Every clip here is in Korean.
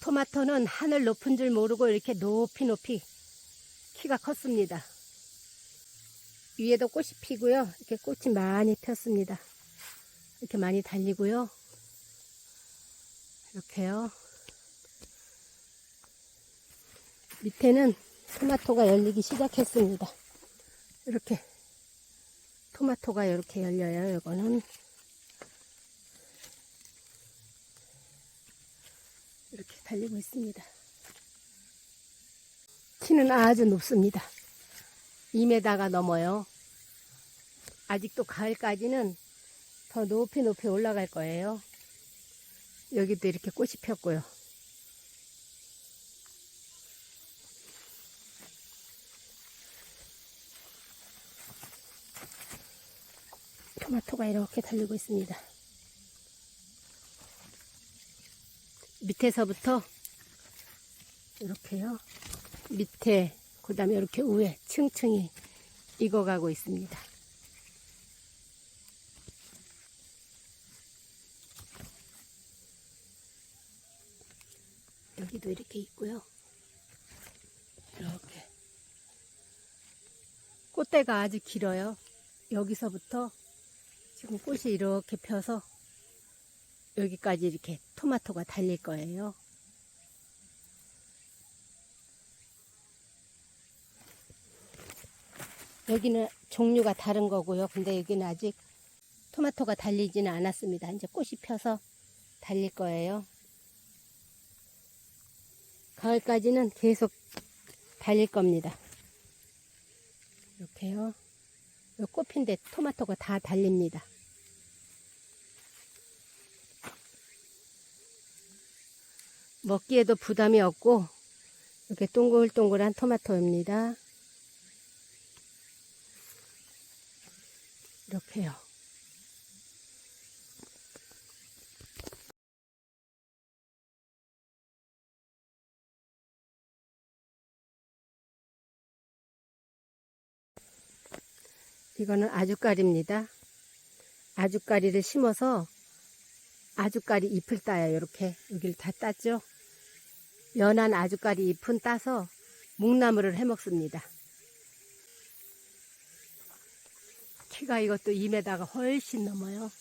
토마토는 하늘 높은 줄 모르고 이렇게 높이 높이 키가 컸습니다. 위에도 꽃이 피고요. 이렇게 꽃이 많이 폈습니다. 이렇게 많이 달리고요. 이렇게요. 밑에는 토마토가 열리기 시작했습니다. 이렇게 토마토가 이렇게 열려요. 이거는 이렇게 달리고 있습니다. 키는 아주 높습니다. 2m가 넘어요. 아직도 가을까지는 더 높이 높이 올라갈 거예요. 여기도 이렇게 꽃이 폈고요. 토마토가 이렇게 달리고 있습니다. 밑에서부터 이렇게요. 밑에 그 다음에 이렇게 위에 층층이 익어가고 있습니다. 여기도 이렇게 있고요. 이렇게 꽃대가 아주 길어요. 여기서부터 지금 꽃이 이렇게 펴서 여기까지 이렇게 토마토가 달릴 거예요. 여기는 종류가 다른 거고요. 근데 여기는 아직 토마토가 달리지는 않았습니다. 이제 꽃이 펴서 달릴 거예요. 가을까지는 계속 달릴 겁니다. 이렇게요. 요 꽃핀데 토마토가 다 달립니다. 먹기에도 부담이 없고 이렇게 동글동글한 토마토입니다. 이렇게요. 이거는 아주까리입니다. 아주까리를 심어서 아주까리 잎을 따요. 이렇게 여기를 다 땄죠. 연한 아주까리 잎은 따서 묵나물을 해 먹습니다. 키가 이것도 2m가 훨씬 넘어요.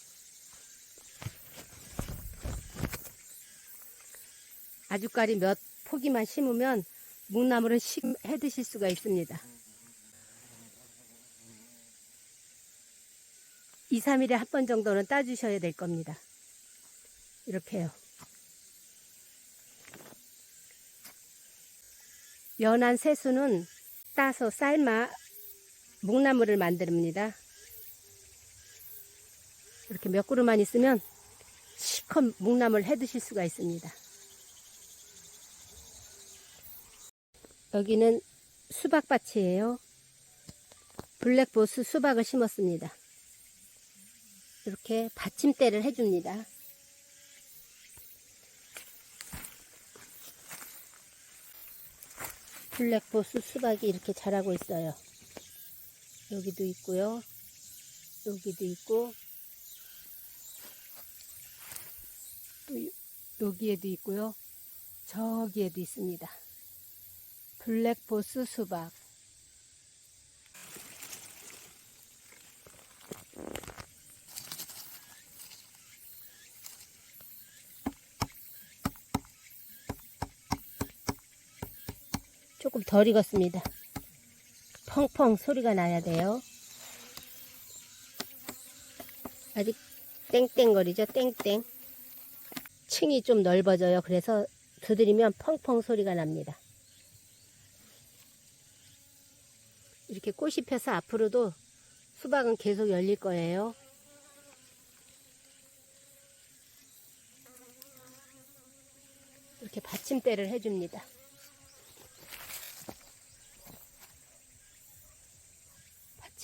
아주까리 몇 포기만 심으면 묵나물은 심, 해 드실 수가 있습니다. 2, 3일에 한 번 정도는 따주셔야 될 겁니다. 이렇게요. 연한 새수는 따서 삶아 묵나물을 만듭니다. 이렇게 몇 그루만 있으면 시컷 묵나물 해 드실 수가 있습니다. 여기는 수박밭이에요. 블랙보스 수박을 심었습니다. 이렇게 받침대를 해줍니다. 블랙보스 수박이 이렇게 자라고 있어요. 여기도 있고요. 여기도 있고 또 여기에도 있고요. 저기에도 있습니다. 블랙보스 수박. 조금 덜 익었습니다. 펑펑 소리가 나야 돼요. 아직 땡땡거리죠, 땡땡. 층이 좀 넓어져요. 그래서 두드리면 펑펑 소리가 납니다. 이렇게 꽃이 펴서 앞으로도 수박은 계속 열릴 거예요. 이렇게 받침대를 해줍니다.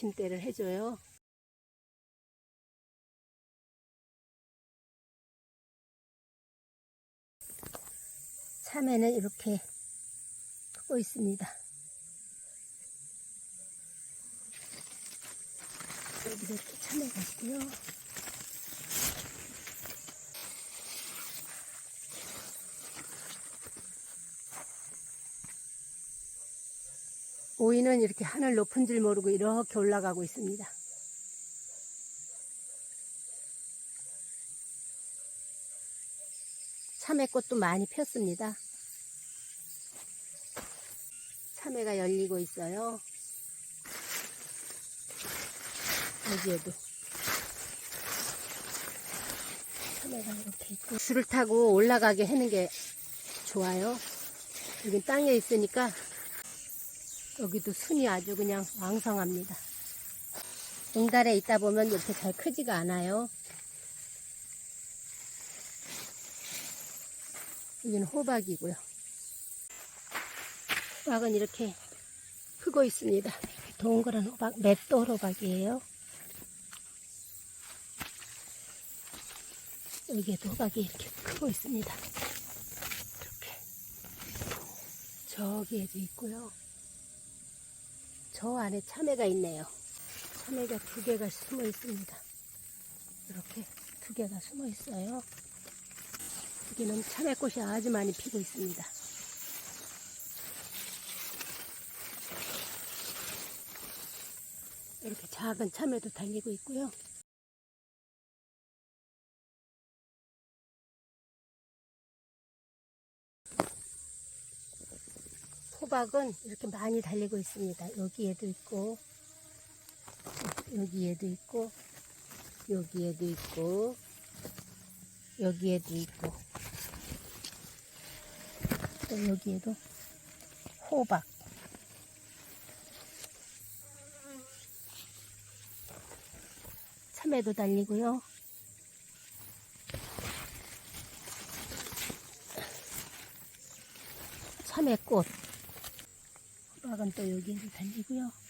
받침대를 해줘요. 참외는 이렇게 크고 있습니다. 여기도 이렇게 참외가 있고요. 오이는 이렇게 하늘 높은 줄 모르고 이렇게 올라가고 있습니다. 참외꽃도 많이 폈습니다. 참외가 열리고 있어요. 여기에도 참외가 이렇게 있고 줄을 타고 올라가게 하는 게 좋아요. 여기 땅에 있으니까 여기도 순이 아주 그냥 왕성합니다. 응달에 있다 보면 이렇게 잘 크지가 않아요. 여기는 호박이고요. 호박은 이렇게 크고 있습니다. 동그란 호박, 맷돌 호박이에요. 여기에도 호박이 이렇게 크고 있습니다. 이렇게. 저기에도 있고요. 저 안에 참외가 있네요. 참외가 두 개가 숨어 있습니다. 이렇게 두 개가 숨어 있어요. 여기는 참외꽃이 아주 많이 피고 있습니다. 이렇게 작은 참외도 달리고 있고요. 호박은 이렇게 많이 달리고 있습니다. 여기에도 있고, 여기에도 있고, 여기에도 있고, 여기에도 있고, 또 여기에도 호박. 참외도 달리고요. 참외꽃. 호박은 또 여기에도 달리고요.